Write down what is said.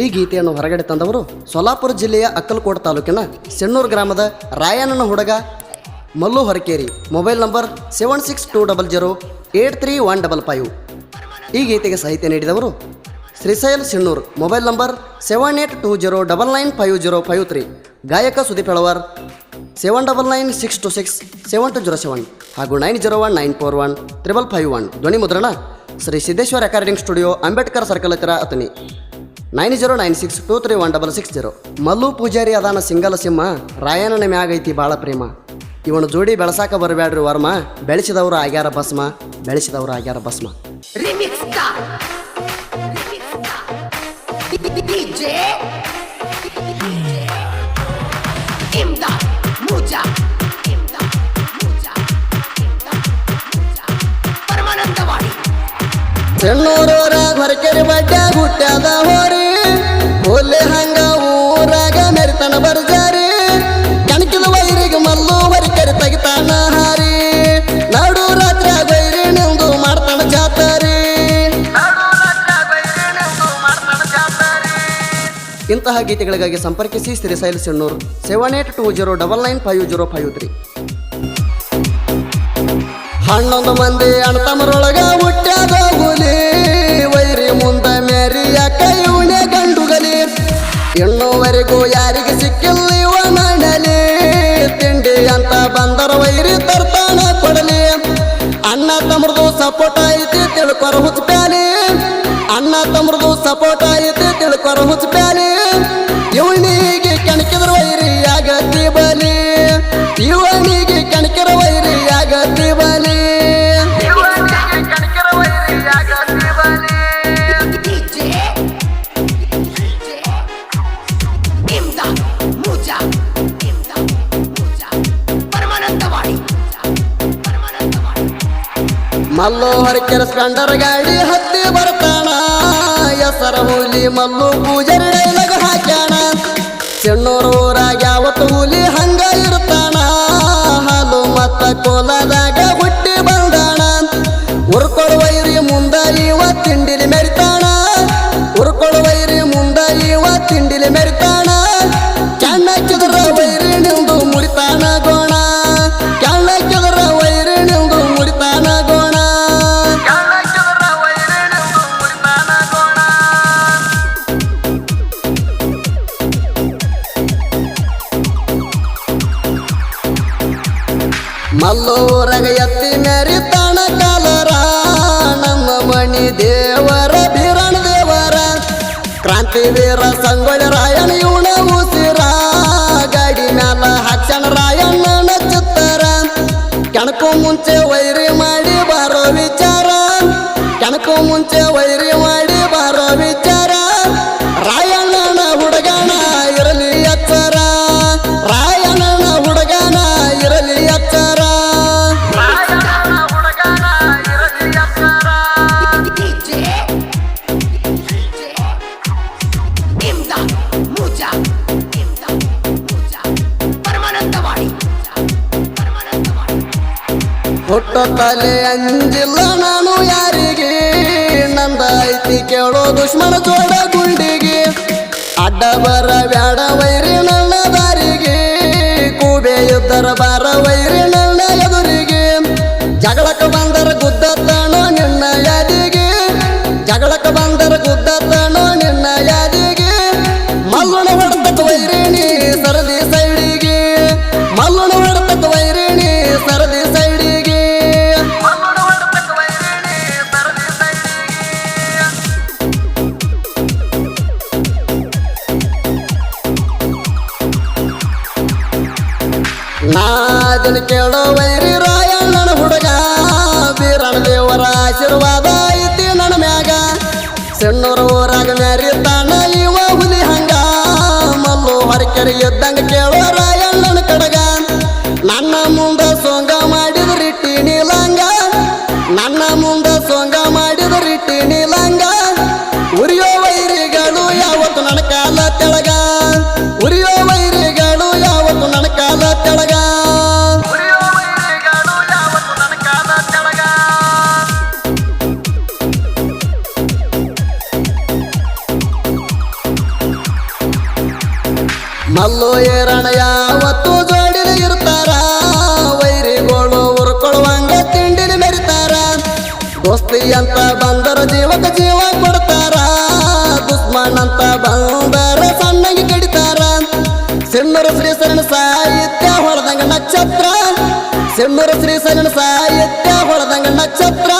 ಈ ಗೀತೆಯನ್ನು ಹೊರಗಡೆ ತಂದವರು ಸೊಲಾಪುರ ಜಿಲ್ಲೆಯ ಅಕ್ಕಲ್ಕೋಟ್ ತಾಲೂಕಿನ ಸೆಣ್ಣೂರು ಗ್ರಾಮದ ರಾಯಣ್ಣನ ಹುಡುಗ Mallu Horakeri. Mobile number seven six two double zero eight three one double five. ಈ ಗೀತೆಗೆ ಸಾಹಿತ್ಯ ನೀಡಿದವರು Shrishail Sennuru. Mobile number seven eight two zero double nine five zero five three. ಗಾಯಕ Sudeep Helavar seven double nine six two six seven two zero seven ಹಾಗೂ nine zero one nine four one triple five one. ಧ್ವನಿ ಮುದ್ರಣ Shri Siddeshwara recording studio Ambedkar circle ಹತ್ತಿರ Athani nine zero nine six two three one double six zero. Mallu Pujari ಅದಾನ single ಸಿಂಹ ರಾಯಣ್ಣನ ಮ್ಯಾಗೈತಿ ಭಾಳ ಪ್ರೇಮ. ಇವನು ಜೋಡಿ ಬೆಳಸಾಕ ಬರಬೇಡ್ರಿ ವರ್ಮ ಬೆಳೆಸಿದವರು ಆಗ್ಯಾರ ಭಸ್ಮ ಬೆಳೆಸಿದವರು ಆಗ್ಯಾರ ಭಸ್ಮ. ಚೆನ್ನೂರು. Remix Star. DJ. ಇಂತಹ ಗೀತೆಗಳಿಗಾಗಿ ಸಂಪರ್ಕಿಸಿ Shrishaila Sannuru seven eight two zero double nine five zero five three ಹನ್ನೊಂದು ಮಂದಿ ಅಣ್ತಮರೊಳಗ ಹುಟ್ಟ್ಯಾದ ವೈರಿ ಮುಂದ ಮೇರಿಯಾಕ ಇವನೇ ಗಂಡುಗಲಿ. ಇನ್ನೂವರೆಗೂ ಯಾರಿಗೆ ಸಿಕ್ಕಿಲ್ಲ ಇವ ಮಣ್ಣಲಿ ತಿಂಡಿ ಅಂತ ಬಂದರ ವೈರಿ ತರ್ತಾನ ಕೊಡಲಿ. ಅಣ್ಣ ತಮ್ರದು ಸಪೋರ್ಟ್ ಐತಿ ತಿಳ್ಕೊರ ಹುಚ್ಚಪ್ಯಾಲಿ ಅಣ್ಣ ತಮ್ರದು ಸಪೋರ್ಟ್ ಐತಿ ತಿಳ್ಕೊರ ಹುಚ್ಚಪ್ಯಾಲಿ ಇವನಿಗೆ ಕಣಕಿದ್ರ ವೈರಿ ಆಗತ್ತಿ ಬಲಿ ಇವನಿಗೆ ಕಣಕಿರ ವೈರಿ ಆಗತ್ತಿ ಬಲಿ DJ. ಇಮ್ದಾದ್. ಮುಜಾ. ಇಮ್ದಾದ್. ಮುಜಾ. ಪರಮಾನಂದವಾಡಿ ಪರಮಾನಂದವಾಡಿ ಮಲ್ಲು ಹೊರಕೆರ ಗಾಡಿ ಹತ್ತಿ ಬರ್ತಾನ ಹೆಸರ ಹೋಲಿ ಮಲ್ಲು ಪೂಜಾರಿ ಚೆನ್ನೂರು ಊರಾಗ ಯಾವತ್ತು ಹುಲಿ ಹಂಗ ಇರ್ತಾನ. ಹಾಲು ಮತ್ತ ಕೋಲದಾಗ ಮಲ್ಲೂರಗ ಎತ್ತಿ ಮೆರಿತಾಣ ಕಾಲರ, ನಮ್ಮ ಮಣಿ ದೇವರ ಬಿರಣ ದೇವರ. ಕ್ರಾಂತಿ ವೀರ ಸಂಗೊಳ್ಳಿ ರಾಯಣ ಇವಣ ಉಸಿರ, ಗಾಡಿ ಮ್ಯಾಲ ಹಚ್ಚಣ ರಾಯಣ್ಣನ ಚಿತ್ತರ ಕೆಣಕು ಮುಂಚೆ ವೈರಿ ಮಾಡಿ ಬಾರೋ ವಿಚಾರ, ಕೆಣಕು ಮುಂಚೆ ವೈರಿ ಮಾಡಿ ಬಾರೋ ವಿಚಾರ. ಹುಟ್ಟ ತಲೆ ಅಂಜಿಲ್ಲ ನಾನು ಯಾರಿಗೆ? ನಂದ ಐತಿ ಕೇಳೋ ದುಶ್ಮನ ಜೋಡ ಗುಂಡಿಗೆ. ಅಡ್ಡ ಬರ ಬ್ಯಾಡ ವೈರಿ ನನ್ನ ದಾರಿಗೆ. ಕೂಬೆ ಯುದ್ಧರ ಬಾರ ವೈರಿ ನನ್ನ ಎದುರಿಗೆ. ಜಗಳಕ್ಕೆ ಬಂದರ ಗುದ್ದ ನಾದಿನ ಕೇಳೋ ವೈರಿ ನನ್ನ ಹುಡುಗ. ಬೀರಣ ದೇವರ ಆಶೀರ್ವಾದ ಐತಿ ನನ್ನ ಮ್ಯಾಗ. ಸಣ್ಣೂರ ಊರಾಗ ತಾನ ಇವ ಹುಲಿ ಹಂಗ. ಮಲ್ಲು ಹೊರಕೆರೆ ಇದ್ದಂಗ ಕೇಳೋ ರಾಯ ನನ್ನ ಕಡಗ. ನನ್ನ ಮುಂದೆ ಸೊಂಗ ಮಲ್ಲು ಏರಣ ಯಾವತ್ತು ಜೋಡಿಲಿ ಇರ್ತಾರ. ವೈರಿಗೋಳು ಉರ್ಕೊಳ್ಳುವಂಗ ತಿಂಡಿಲಿ ಮೆರಿತಾರ. ದೋಸ್ತಿ ಅಂತ ಬಂದರ ಜೀವಕ ಜೀವ ಕೊಡ್ತಾರ. ದುಸ್ಮಾನ್ ಅಂತ ಬಂದರ ಸಣ್ಣಗೆ ಕಡಿತಾರ. ಸಿಮ್ಮರು ಶ್ರೀ ಸರಣ ಸಾಹಿತ್ಯ ಹೊಡೆದಂಗ ನಕ್ಷತ್ರ. ಸಿಮ್ಮರು ಶ್ರೀ ಸರಣ ಸಾಹಿತ್ಯ ಹೊಡೆದಂಗ ನಕ್ಷತ್ರ.